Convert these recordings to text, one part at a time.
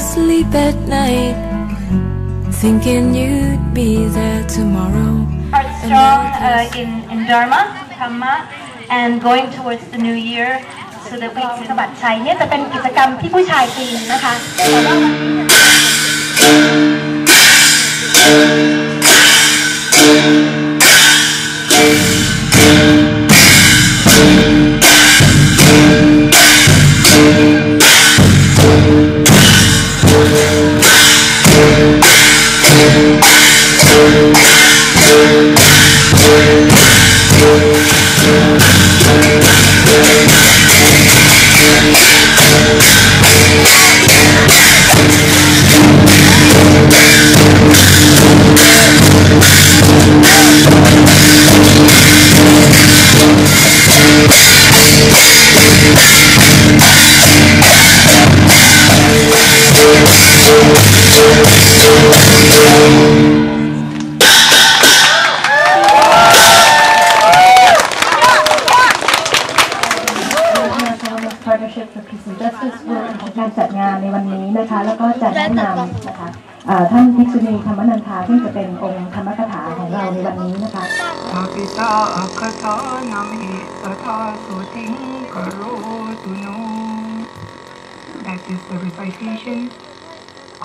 fall asleep at night, thinking you'd be there tomorrow. are strong uh, in, in Dharma, Dhamma, and going towards the new year so that we สะบัดชัยเนี่ยจะเป็นกิจกรรมที่ผู้ชายปีนนะคะแต่ว่าวันนี้ Partnership นวันนี้นะคะ แล้วก็จัดแนะนำนะคะอ่าท่านภิกษุณีธรรมนันทาซึ่งจะเป็นองค์ธรรมกถาของเราในวันนี้นะคะอาปิตาอัคคทานามิตถาสุทิงกโรตุโน That is the recitation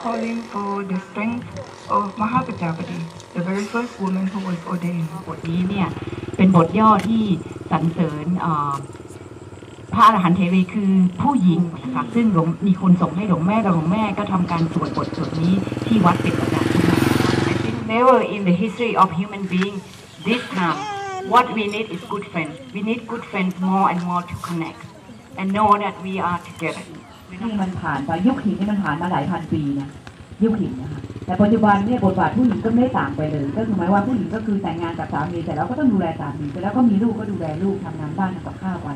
calling for the strength of Mahapajapati, the very first woman who was ordained. บทนี้เนี่ยเป็นบทย่อที่สรรเสริญเอ่อ พระอรหันเทวีคือผู้หญิงนะคะซึ่งหลวงมีคนส่งให้หลวงแม่กับหลวงแม่ก็ทำการสวดบทสวดนี้ที่วัดเป็นประจำทุกวัน I think never in the history of human being this time what we need is good friends we need good friends more and more to connect and know that we are together ที่มันผ่านไปยุคหินนี่มันผ่านมาหลายพันปีนะยุคหินนะคะแต่ปัจจุบันเนี่ยบทบาทผู้หญิงก็ไม่ได้ต่างไปเลย ก็คือหมายว่าผู้หญิงก็คือแต่งงานกับสามีแต่แล้วก็ต้องดูแลสามีแต่แล้วก็มีลูกก็ดูแลลูกทำงานบ้านทำกับข้าวไป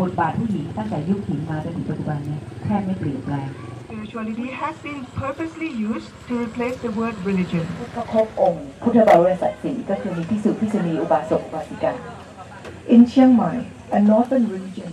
บทบาทผู้หญิงตั้งแต่ยุคหินมาจนถึงปัจจุบันเนี่ยแทบไม่เปลี่ยนแปลง Spirituality has been purposely used to replace the word religion. ก็ครบองค์พุทธบริษัทสีก็คือมีพิสุพิษณีอุบาสกอุบาสิกา In Chiang Mai a northern region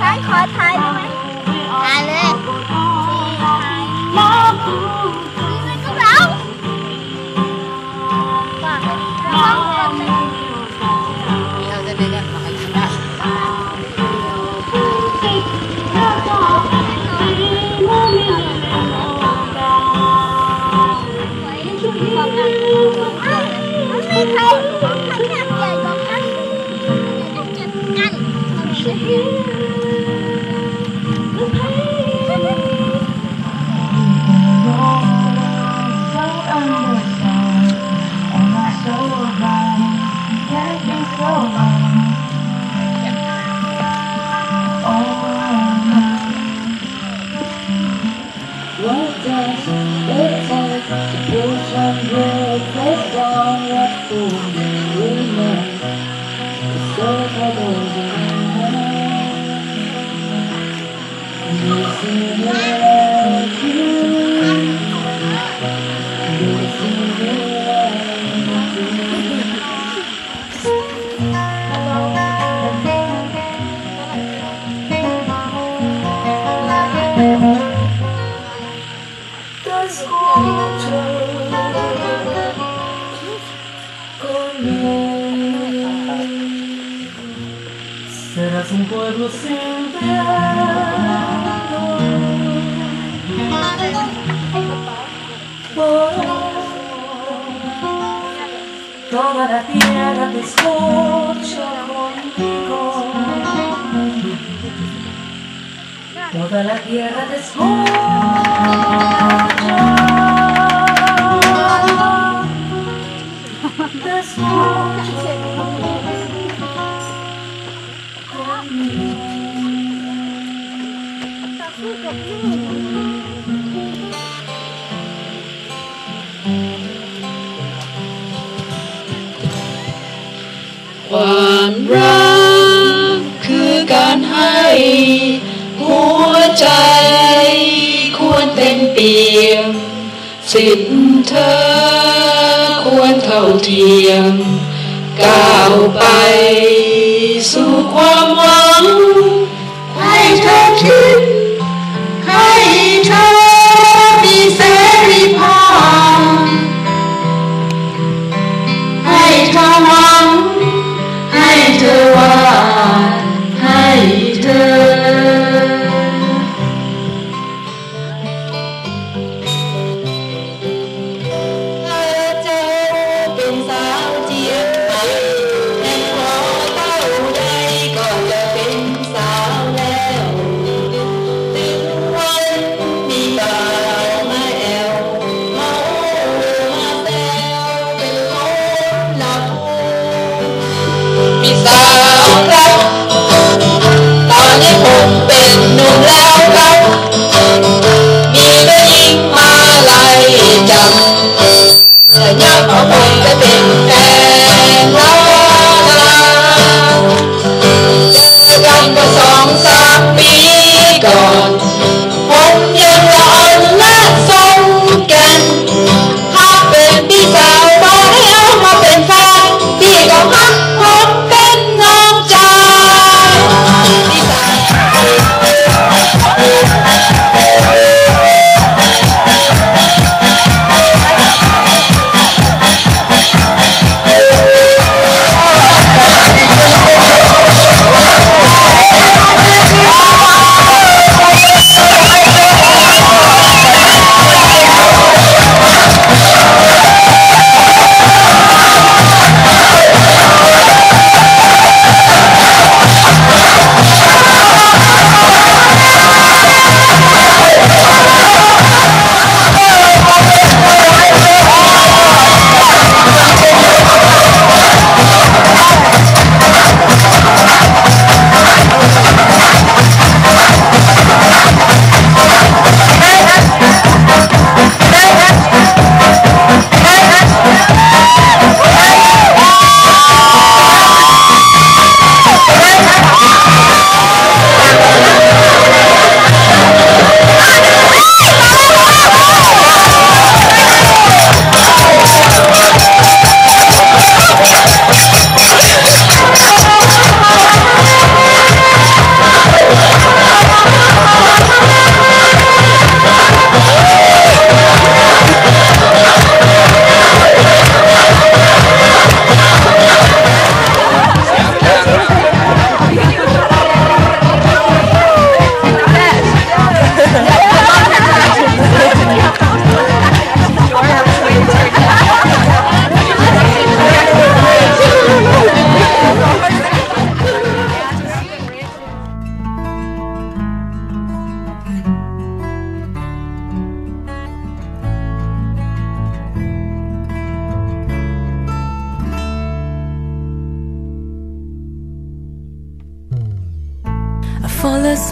ฉันข Mm-hmm. un pueblo sin Toda la tierra te escucha contigo. Toda la tierra te escucha. สิทธิ์เธอควรเท่าเทียมก้าวไปสู่ความหวัง 诶你要把我哄得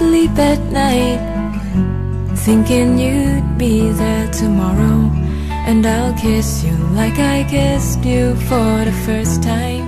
sleep at night Thinking you'd be there tomorrow. And I'll kiss you like I kissed you for the first time.